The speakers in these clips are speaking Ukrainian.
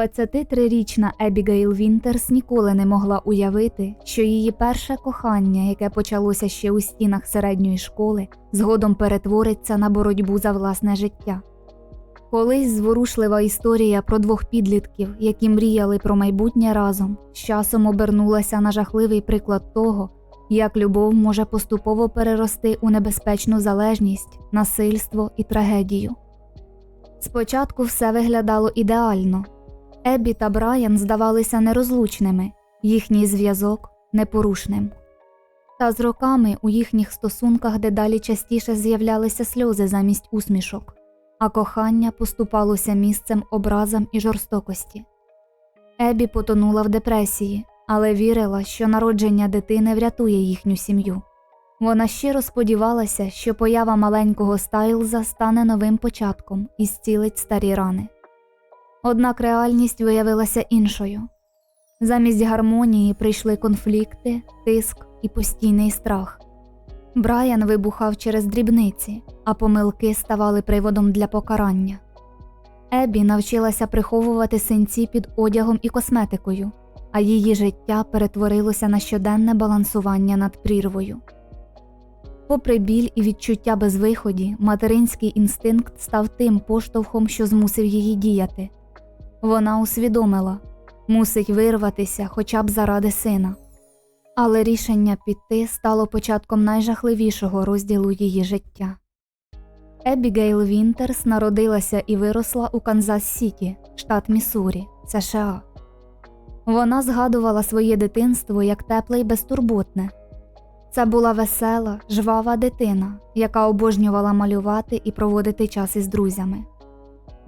23-річна Ебігейл Вінтерс ніколи не могла уявити, що її перше кохання, яке почалося ще у стінах середньої школи, згодом перетвориться на боротьбу за власне життя. Колись зворушлива історія про двох підлітків, які мріяли про майбутнє разом, з часом обернулася на жахливий приклад того, як любов може поступово перерости у небезпечну залежність, насильство і трагедію. Спочатку все виглядало ідеально. Еббі та Брайан здавалися нерозлучними, їхній зв'язок непорушним. Та з роками у їхніх стосунках дедалі частіше з'являлися сльози замість усмішок, а кохання поступалося місцем образам і жорстокості. Ебі потонула в депресії, але вірила, що народження дитини врятує їхню сім'ю. Вона щиро сподівалася, що поява маленького Стайлза стане новим початком і зцілить старі рани. Однак реальність виявилася іншою. Замість гармонії прийшли конфлікти, тиск і постійний страх. Брайан вибухав через дрібниці, а помилки ставали приводом для покарання. Ебі навчилася приховувати синці під одягом і косметикою, а її життя перетворилося на щоденне балансування над прірвою. Попри біль і відчуття безвиході, материнський інстинкт став тим поштовхом, що змусив її діяти. Вона усвідомила мусить вирватися хоча б заради сина. Але рішення піти стало початком найжахливішого розділу її життя. Ебігейл Вінтерс народилася і виросла у Канзас Сіті, штат Міссурі, США. Вона згадувала своє дитинство як тепле й безтурботне. Це була весела, жвава дитина, яка обожнювала малювати і проводити час із друзями.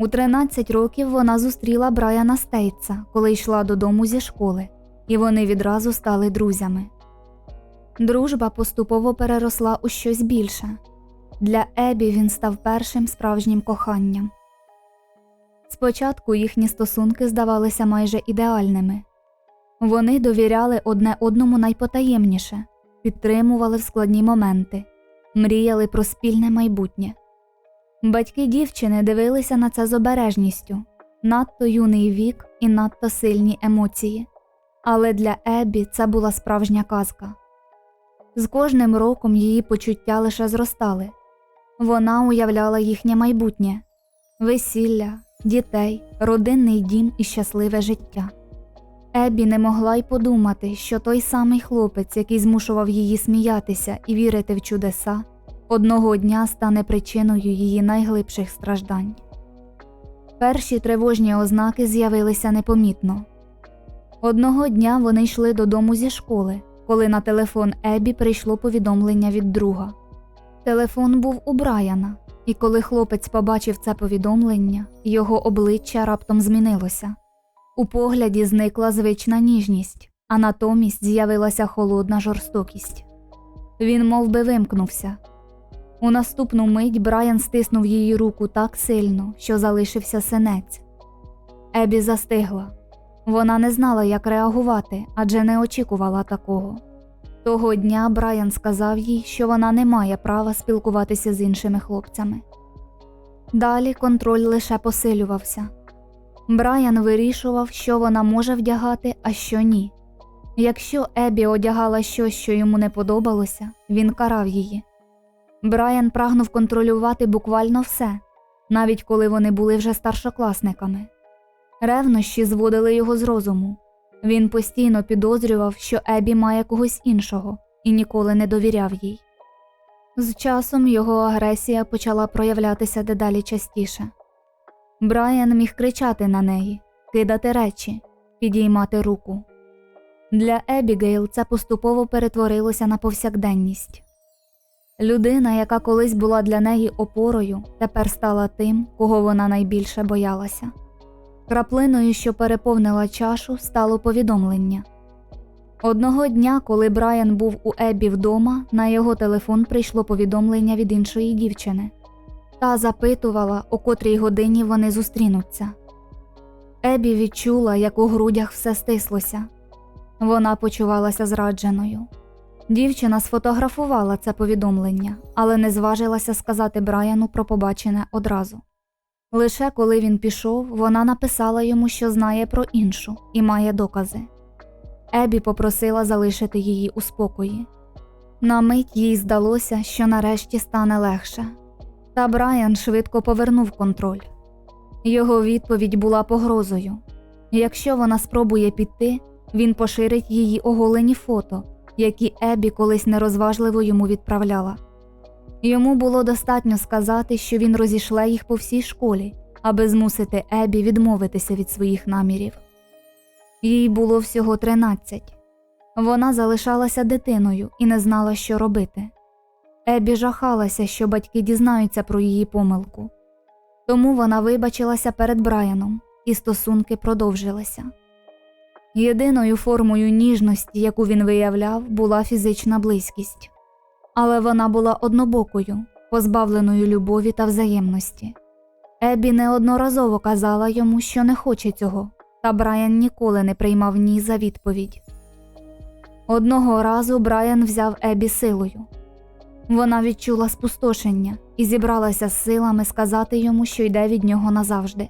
У 13 років вона зустріла Брайана Стейтса, коли йшла додому зі школи, і вони відразу стали друзями. Дружба поступово переросла у щось більше. Для Ебі він став першим справжнім коханням. Спочатку їхні стосунки здавалися майже ідеальними. Вони довіряли одне одному найпотаємніше, підтримували в складні моменти, мріяли про спільне майбутнє. Батьки дівчини дивилися на це з обережністю, надто юний вік і надто сильні емоції. Але для Ебі це була справжня казка. З кожним роком її почуття лише зростали. Вона уявляла їхнє майбутнє весілля, дітей, родинний дім і щасливе життя. Ебі не могла й подумати, що той самий хлопець, який змушував її сміятися і вірити в чудеса, одного дня стане причиною її найглибших страждань. Перші тривожні ознаки з'явилися непомітно. Одного дня вони йшли додому зі школи, коли на телефон Ебі прийшло повідомлення від друга. Телефон був у Брайана, і коли хлопець побачив це повідомлення, його обличчя раптом змінилося. У погляді зникла звична ніжність, а натомість з'явилася холодна жорстокість. Він мов би, вимкнувся. У наступну мить Брайан стиснув її руку так сильно, що залишився синець. Ебі застигла. Вона не знала, як реагувати, адже не очікувала такого. Того дня Брайан сказав їй, що вона не має права спілкуватися з іншими хлопцями. Далі контроль лише посилювався. Брайан вирішував, що вона може вдягати, а що ні. Якщо Ебі одягала щось, що йому не подобалося, він карав її. Брайан прагнув контролювати буквально все, навіть коли вони були вже старшокласниками. Ревнощі зводили його з розуму. Він постійно підозрював, що Ебі має когось іншого і ніколи не довіряв їй. З часом його агресія почала проявлятися дедалі частіше. Брайан міг кричати на неї, кидати речі, підіймати руку. Для Ебігейл це поступово перетворилося на повсякденність. Людина, яка колись була для неї опорою, тепер стала тим, кого вона найбільше боялася. Краплиною, що переповнила чашу, стало повідомлення. Одного дня, коли Брайан був у Ебі вдома, на його телефон прийшло повідомлення від іншої дівчини та запитувала, о котрій годині вони зустрінуться. Ебі відчула, як у грудях все стислося. Вона почувалася зрадженою. Дівчина сфотографувала це повідомлення, але не зважилася сказати Брайану про побачене одразу. Лише коли він пішов, вона написала йому, що знає про іншу і має докази. Ебі попросила залишити її у спокої. На мить їй здалося, що нарешті стане легше. Та Брайан швидко повернув контроль. Його відповідь була погрозою. Якщо вона спробує піти, він поширить її оголені фото, які Ебі колись нерозважливо йому відправляла. Йому було достатньо сказати, що він розішле їх по всій школі, аби змусити Ебі відмовитися від своїх намірів. Їй було всього 13. Вона залишалася дитиною і не знала, що робити. Ебі жахалася, що батьки дізнаються про її помилку. Тому вона вибачилася перед Брайаном, і стосунки продовжилися. Єдиною формою ніжності, яку він виявляв, була фізична близькість, але вона була однобокою, позбавленою любові та взаємності. Ебі неодноразово казала йому, що не хоче цього, та Брайан ніколи не приймав ні за відповідь. Одного разу Брайан взяв Ебі силою. Вона відчула спустошення і зібралася з силами сказати йому, що йде від нього назавжди.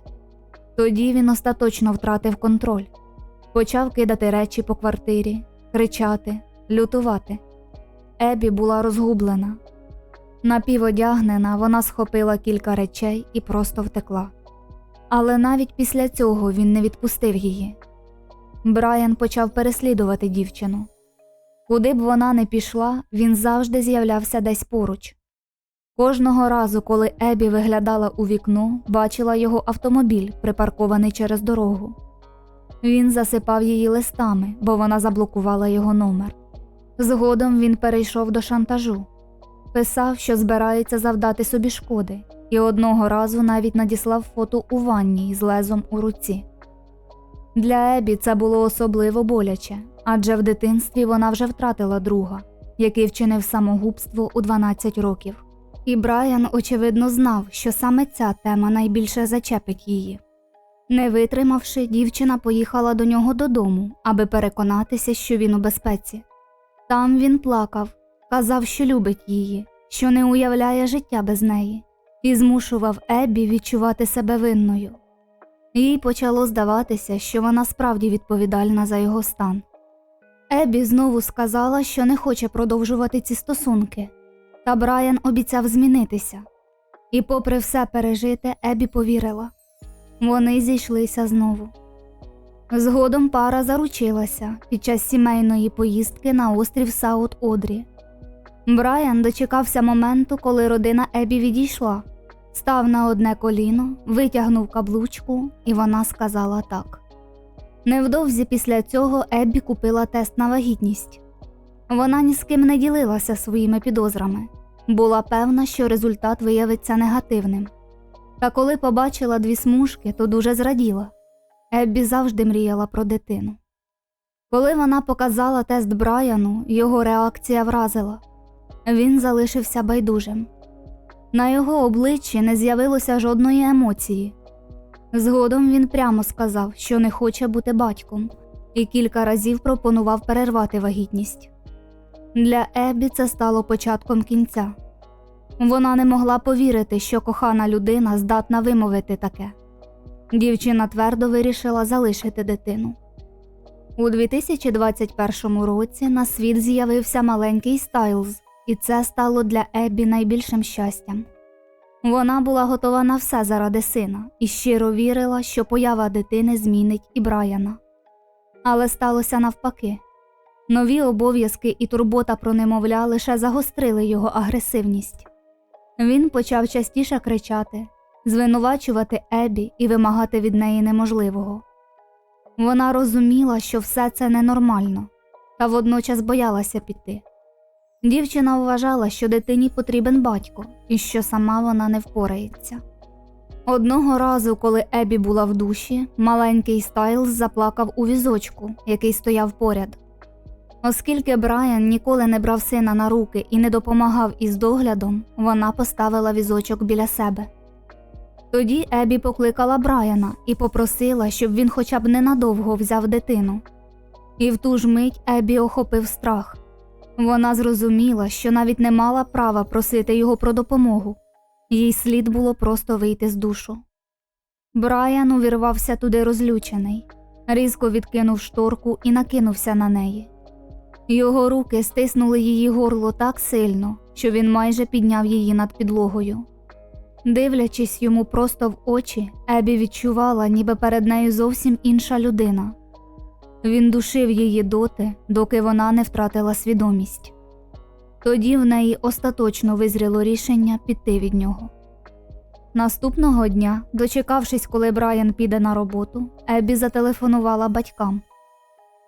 Тоді він остаточно втратив контроль, почав кидати речі по квартирі, кричати, лютувати. Ебі була розгублена. Напіводягнена, вона схопила кілька речей і просто втекла. Але навіть після цього він не відпустив її. Брайан почав переслідувати дівчину. Куди б вона не пішла, він завжди з'являвся десь поруч. Кожного разу, коли Ебі виглядала у вікно, бачила його автомобіль, припаркований через дорогу. Він засипав її листами, бо вона заблокувала його номер. Згодом він перейшов до шантажу, писав, що збирається завдати собі шкоди, і одного разу навіть надіслав фото у ванні з лезом у руці. Для Ебі це було особливо боляче, адже в дитинстві вона вже втратила друга, який вчинив самогубство у 12 років. І Брайан, очевидно, знав, що саме ця тема найбільше зачепить її. Не витримавши, дівчина поїхала до нього додому, аби переконатися, що він у безпеці. Там він плакав, казав, що любить її, що не уявляє життя без неї, і змушував Еббі відчувати себе винною. Їй почало здаватися, що вона справді відповідальна за його стан. Еббі знову сказала, що не хоче продовжувати ці стосунки, та Брайан обіцяв змінитися. І, попри все пережите, Еббі повірила вони зійшлися знову. Згодом пара заручилася під час сімейної поїздки на острів Саут Одрі. Брайан дочекався моменту, коли родина Ебі відійшла, став на одне коліно, витягнув каблучку, і вона сказала так. Невдовзі після цього Еббі купила тест на вагітність. Вона ні з ким не ділилася своїми підозрами, була певна, що результат виявиться негативним. Та коли побачила дві смужки, то дуже зраділа. Еббі завжди мріяла про дитину. Коли вона показала тест Брайану, його реакція вразила він залишився байдужим. На його обличчі не з'явилося жодної емоції. Згодом він прямо сказав, що не хоче бути батьком, і кілька разів пропонував перервати вагітність. Для Еббі це стало початком кінця. Вона не могла повірити, що кохана людина здатна вимовити таке. Дівчина твердо вирішила залишити дитину. У 2021 році на світ з'явився маленький Стайлз, і це стало для Еббі найбільшим щастям. Вона була готова на все заради сина і щиро вірила, що поява дитини змінить і Брайана. Але сталося навпаки нові обов'язки і турбота про немовля лише загострили його агресивність. Він почав частіше кричати, звинувачувати Ебі і вимагати від неї неможливого. Вона розуміла, що все це ненормально, та водночас боялася піти. Дівчина вважала, що дитині потрібен батько і що сама вона не впорається. Одного разу, коли Ебі була в душі, маленький Стайлз заплакав у візочку, який стояв поряд. Оскільки Брайан ніколи не брав сина на руки і не допомагав із доглядом, вона поставила візочок біля себе. Тоді Ебі покликала Брайана і попросила, щоб він хоча б ненадовго взяв дитину. І в ту ж мить Ебі охопив страх. Вона зрозуміла, що навіть не мала права просити його про допомогу, їй слід було просто вийти з душу. Брайан увірвався туди розлючений, різко відкинув шторку і накинувся на неї. Його руки стиснули її горло так сильно, що він майже підняв її над підлогою. Дивлячись йому просто в очі, Ебі відчувала, ніби перед нею зовсім інша людина. Він душив її доти, доки вона не втратила свідомість. Тоді в неї остаточно визріло рішення піти від нього. Наступного дня, дочекавшись, коли Брайан піде на роботу, Ебі зателефонувала батькам.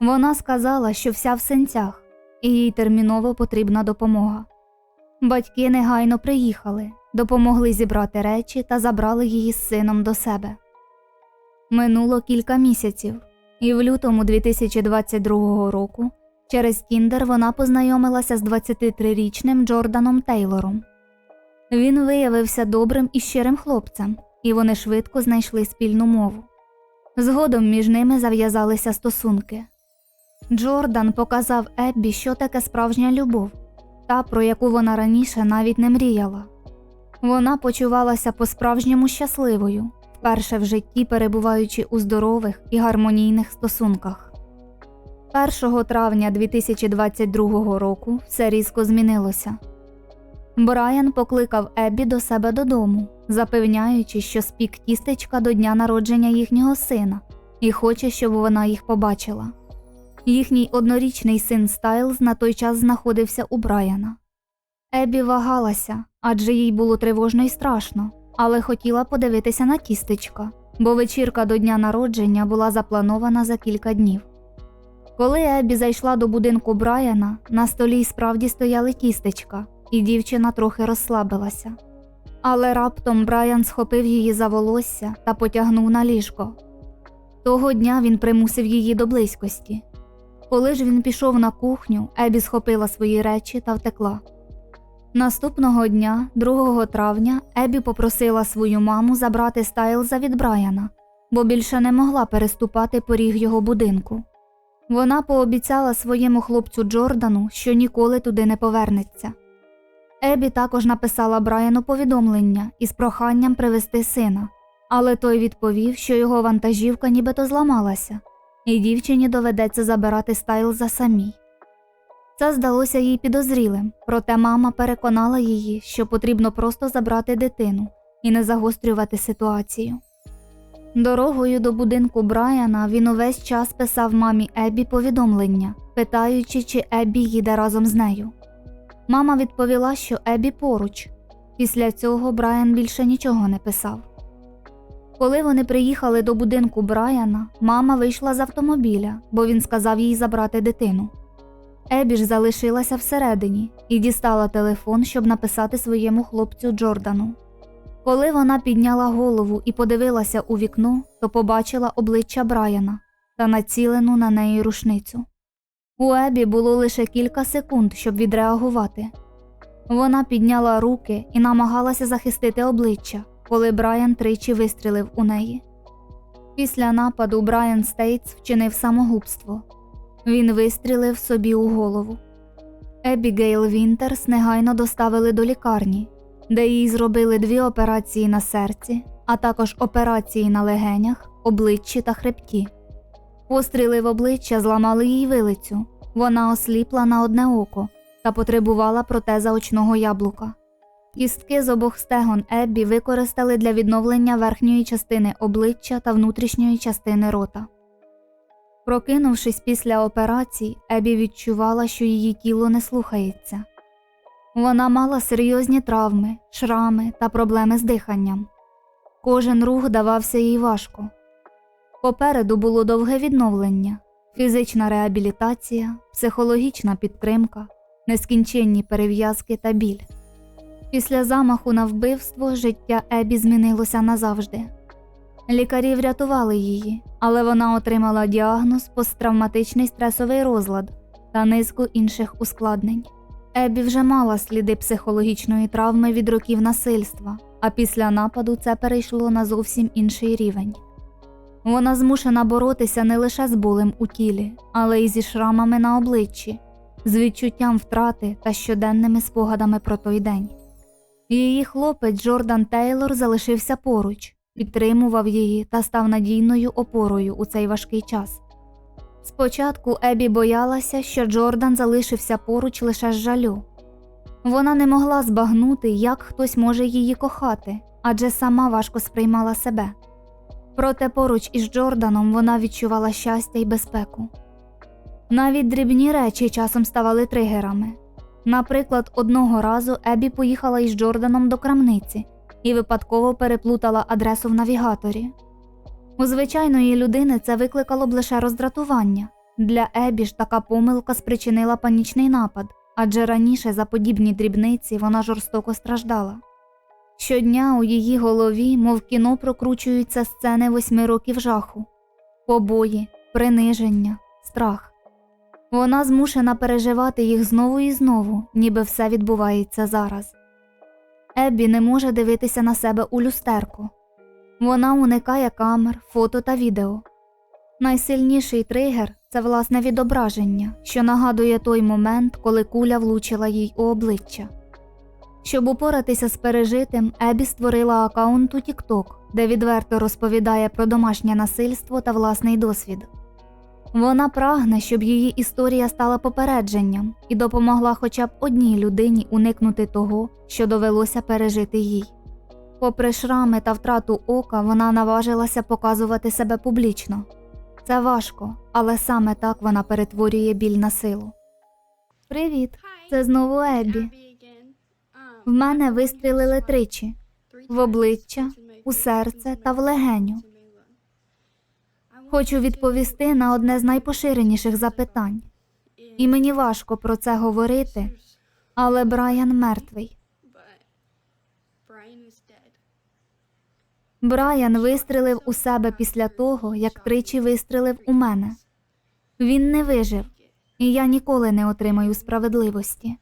Вона сказала, що вся в синцях, і їй терміново потрібна допомога. Батьки негайно приїхали, допомогли зібрати речі та забрали її з сином до себе. Минуло кілька місяців, і в лютому 2022 року через Тіндер вона познайомилася з 23-річним Джорданом Тейлором. Він виявився добрим і щирим хлопцем, і вони швидко знайшли спільну мову. Згодом між ними зав'язалися стосунки. Джордан показав Еббі, що таке справжня любов, та про яку вона раніше навіть не мріяла. Вона почувалася по-справжньому щасливою, вперше в житті перебуваючи у здорових і гармонійних стосунках. 1 травня 2022 року все різко змінилося. Брайан покликав Еббі до себе додому, запевняючи, що спік тістечка до дня народження їхнього сина і хоче, щоб вона їх побачила. Їхній однорічний син Стайлз на той час знаходився у Брайана. Еббі вагалася, адже їй було тривожно і страшно, але хотіла подивитися на тістечка, бо вечірка до дня народження була запланована за кілька днів. Коли Еббі зайшла до будинку Брайана, на столі й справді стояли тістечка, і дівчина трохи розслабилася. Але раптом Брайан схопив її за волосся та потягнув на ліжко. Того дня він примусив її до близькості. Коли ж він пішов на кухню, Ебі схопила свої речі та втекла. Наступного дня, 2 травня, Ебі попросила свою маму забрати Стайлза від Брайана, бо більше не могла переступати поріг його будинку. Вона пообіцяла своєму хлопцю Джордану, що ніколи туди не повернеться. Ебі також написала Брайану повідомлення із проханням привезти сина, але той відповів, що його вантажівка нібито зламалася, і дівчині доведеться забирати Стайлза самій. Це здалося їй підозрілим, проте мама переконала її, що потрібно просто забрати дитину і не загострювати ситуацію. Дорогою до будинку Брайана він увесь час писав мамі Еббі повідомлення, питаючи, чи Еббі їде разом з нею. Мама відповіла, що Еббі поруч. Після цього Брайан більше нічого не писав. Коли вони приїхали до будинку Брайана, мама вийшла з автомобіля, бо він сказав їй забрати дитину. Ебі ж залишилася всередині і дістала телефон, щоб написати своєму хлопцю Джордану. Коли вона підняла голову і подивилася у вікно, то побачила обличчя Брайана та націлену на неї рушницю. У Ебі було лише кілька секунд, щоб відреагувати. Вона підняла руки і намагалася захистити обличчя, коли Брайан тричі вистрілив у неї. Після нападу Брайан Стейтс вчинив самогубство. Він вистрілив собі у голову. Ебігейл Вінтерс негайно доставили до лікарні, де їй зробили дві операції на серці, а також операції на легенях, обличчі та хребті. Постріли в обличчя зламали їй вилицю. Вона осліпла на одне око та потребувала протеза очного яблука. Кістки з обох стегон Еббі використали для відновлення верхньої частини обличчя та внутрішньої частини рота. Прокинувшись після операцій, Ебі відчувала, що її тіло не слухається. Вона мала серйозні травми, шрами та проблеми з диханням. Кожен рух давався їй важко. Попереду було довге відновлення, фізична реабілітація, психологічна підтримка, нескінченні перев'язки та біль. Після замаху на вбивство життя Ебі змінилося назавжди. Лікарі врятували її, але вона отримала діагноз посттравматичний стресовий розлад та низку інших ускладнень. Ебі вже мала сліди психологічної травми від років насильства, а після нападу це перейшло на зовсім інший рівень. Вона змушена боротися не лише з болем у тілі, але й зі шрамами на обличчі, з відчуттям втрати та щоденними спогадами про той день. Її хлопець Джордан Тейлор залишився поруч, підтримував її та став надійною опорою у цей важкий час. Спочатку Ебі боялася, що Джордан залишився поруч лише з жалю. Вона не могла збагнути, як хтось може її кохати, адже сама важко сприймала себе. Проте поруч із Джорданом вона відчувала щастя і безпеку. Навіть дрібні речі часом ставали тригерами. Наприклад, одного разу Ебі поїхала із Джорданом до крамниці і випадково переплутала адресу в навігаторі. У звичайної людини це викликало б лише роздратування. Для Ебі ж така помилка спричинила панічний напад, адже раніше за подібні дрібниці вона жорстоко страждала. Щодня у її голові, мов кіно, прокручуються сцени восьми років жаху, побої, приниження, страх. Вона змушена переживати їх знову і знову, ніби все відбувається зараз. Еббі не може дивитися на себе у люстерку. Вона уникає камер, фото та відео. Найсильніший тригер це власне відображення, що нагадує той момент, коли куля влучила їй у обличчя. Щоб упоратися з пережитим, Ебі створила аккаунт у TikTok, де відверто розповідає про домашнє насильство та власний досвід. Вона прагне, щоб її історія стала попередженням і допомогла хоча б одній людині уникнути того, що довелося пережити їй. Попри шрами та втрату ока, вона наважилася показувати себе публічно. Це важко, але саме так вона перетворює біль на силу. Привіт, це знову Еббі. В мене вистрілили тричі в обличчя, у серце та в легеню. Хочу відповісти на одне з найпоширеніших запитань, і мені важко про це говорити, але Брайан мертвий. Брайан вистрелив у себе після того, як тричі вистрелив у мене. Він не вижив, і я ніколи не отримаю справедливості.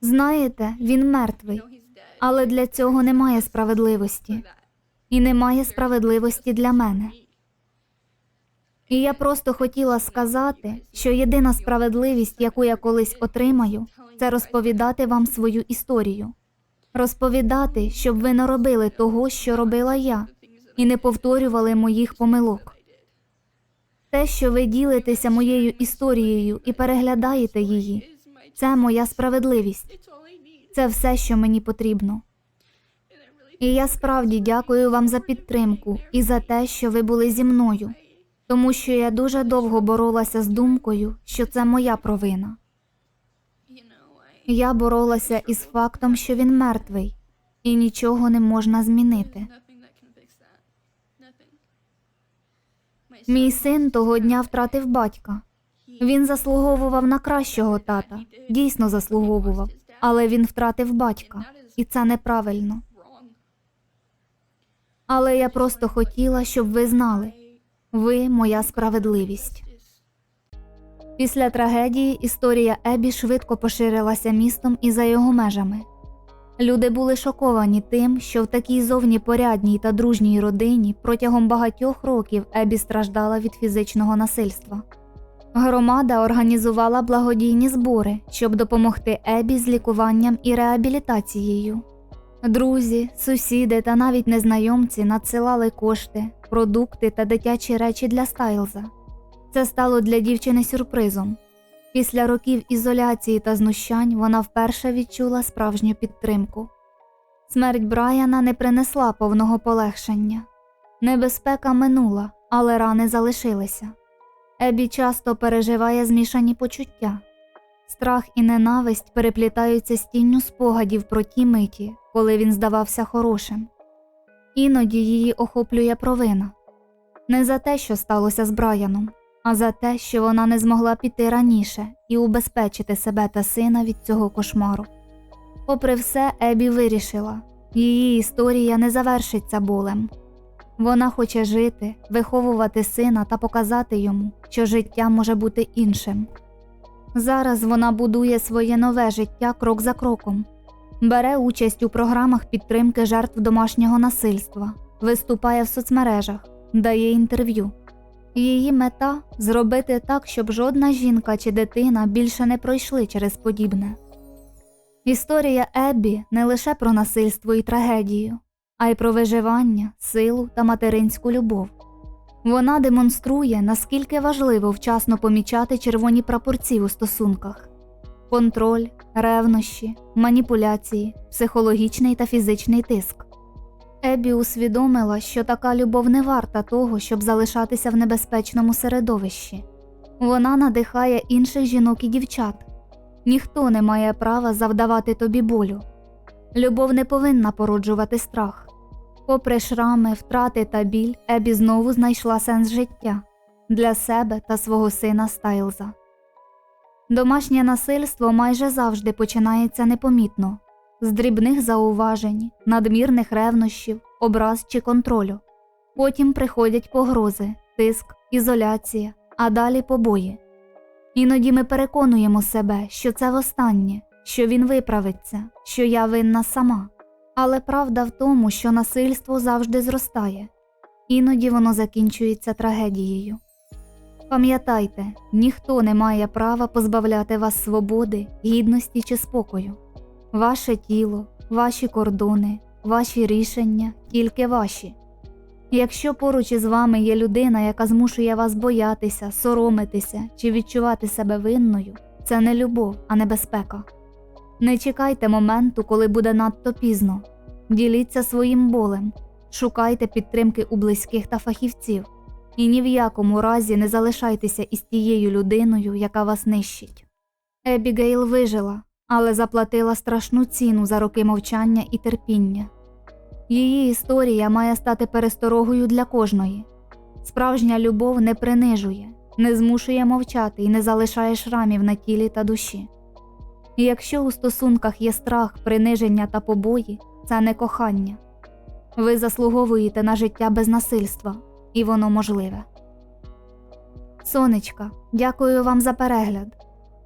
Знаєте, він мертвий, але для цього немає справедливості, і немає справедливості для мене. І я просто хотіла сказати, що єдина справедливість, яку я колись отримаю, це розповідати вам свою історію, розповідати, щоб ви не робили того, що робила я, і не повторювали моїх помилок. Те, що ви ділитеся моєю історією і переглядаєте її, це моя справедливість. Це все, що мені потрібно. І я справді дякую вам за підтримку і за те, що ви були зі мною, тому що я дуже довго боролася з думкою, що це моя провина. Я боролася із фактом, що він мертвий, і нічого не можна змінити. Мій син того дня втратив батька. Він заслуговував на кращого тата, дійсно заслуговував, але він втратив батька, і це неправильно. Але я просто хотіла, щоб ви знали ви моя справедливість. Після трагедії історія Ебі швидко поширилася містом і за його межами. Люди були шоковані тим, що в такій зовні порядній та дружній родині протягом багатьох років Ебі страждала від фізичного насильства. Громада організувала благодійні збори, щоб допомогти Ебі з лікуванням і реабілітацією. Друзі, сусіди та навіть незнайомці надсилали кошти, продукти та дитячі речі для Стайлза. Це стало для дівчини сюрпризом. Після років ізоляції та знущань вона вперше відчула справжню підтримку. Смерть Брайана не принесла повного полегшення. Небезпека минула, але рани залишилися. Ебі часто переживає змішані почуття. Страх і ненависть переплітаються з тінню спогадів про ті миті, коли він здавався хорошим. Іноді її охоплює провина не за те, що сталося з Брайаном, а за те, що вона не змогла піти раніше і убезпечити себе та сина від цього кошмару. Попри все, Ебі вирішила її історія не завершиться болем. Вона хоче жити, виховувати сина та показати йому, що життя може бути іншим. Зараз вона будує своє нове життя крок за кроком, бере участь у програмах підтримки жертв домашнього насильства, виступає в соцмережах, дає інтерв'ю. Її мета зробити так, щоб жодна жінка чи дитина більше не пройшли через подібне. Історія Еббі не лише про насильство і трагедію, а й про виживання, силу та материнську любов. Вона демонструє, наскільки важливо вчасно помічати червоні прапорці у стосунках контроль, ревнощі, маніпуляції, психологічний та фізичний тиск. Ебі усвідомила, що така любов не варта того, щоб залишатися в небезпечному середовищі. Вона надихає інших жінок і дівчат. Ніхто не має права завдавати тобі болю. Любов не повинна породжувати страх. Попри шрами, втрати та біль, Ебі знову знайшла сенс життя для себе та свого сина Стайлза. Домашнє насильство майже завжди починається непомітно з дрібних зауважень, надмірних ревнощів, образ чи контролю. Потім приходять погрози, тиск, ізоляція, а далі побої. Іноді ми переконуємо себе, що це востаннє, що він виправиться, що я винна сама. Але правда в тому, що насильство завжди зростає, іноді воно закінчується трагедією. Пам'ятайте, ніхто не має права позбавляти вас свободи, гідності чи спокою. Ваше тіло, ваші кордони, ваші рішення тільки ваші. Якщо поруч із вами є людина, яка змушує вас боятися, соромитися чи відчувати себе винною, це не любов, а небезпека. Не чекайте моменту, коли буде надто пізно. Діліться своїм болем, шукайте підтримки у близьких та фахівців, і ні в якому разі не залишайтеся із тією людиною, яка вас нищить. Ебігейл вижила, але заплатила страшну ціну за роки мовчання і терпіння. Її історія має стати пересторогою для кожної. Справжня любов не принижує, не змушує мовчати і не залишає шрамів на тілі та душі. І якщо у стосунках є страх, приниження та побої, це не кохання. Ви заслуговуєте на життя без насильства, і воно можливе. Сонечка, дякую вам за перегляд.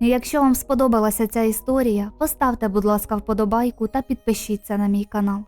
Якщо вам сподобалася ця історія, поставте, будь ласка, вподобайку та підпишіться на мій канал.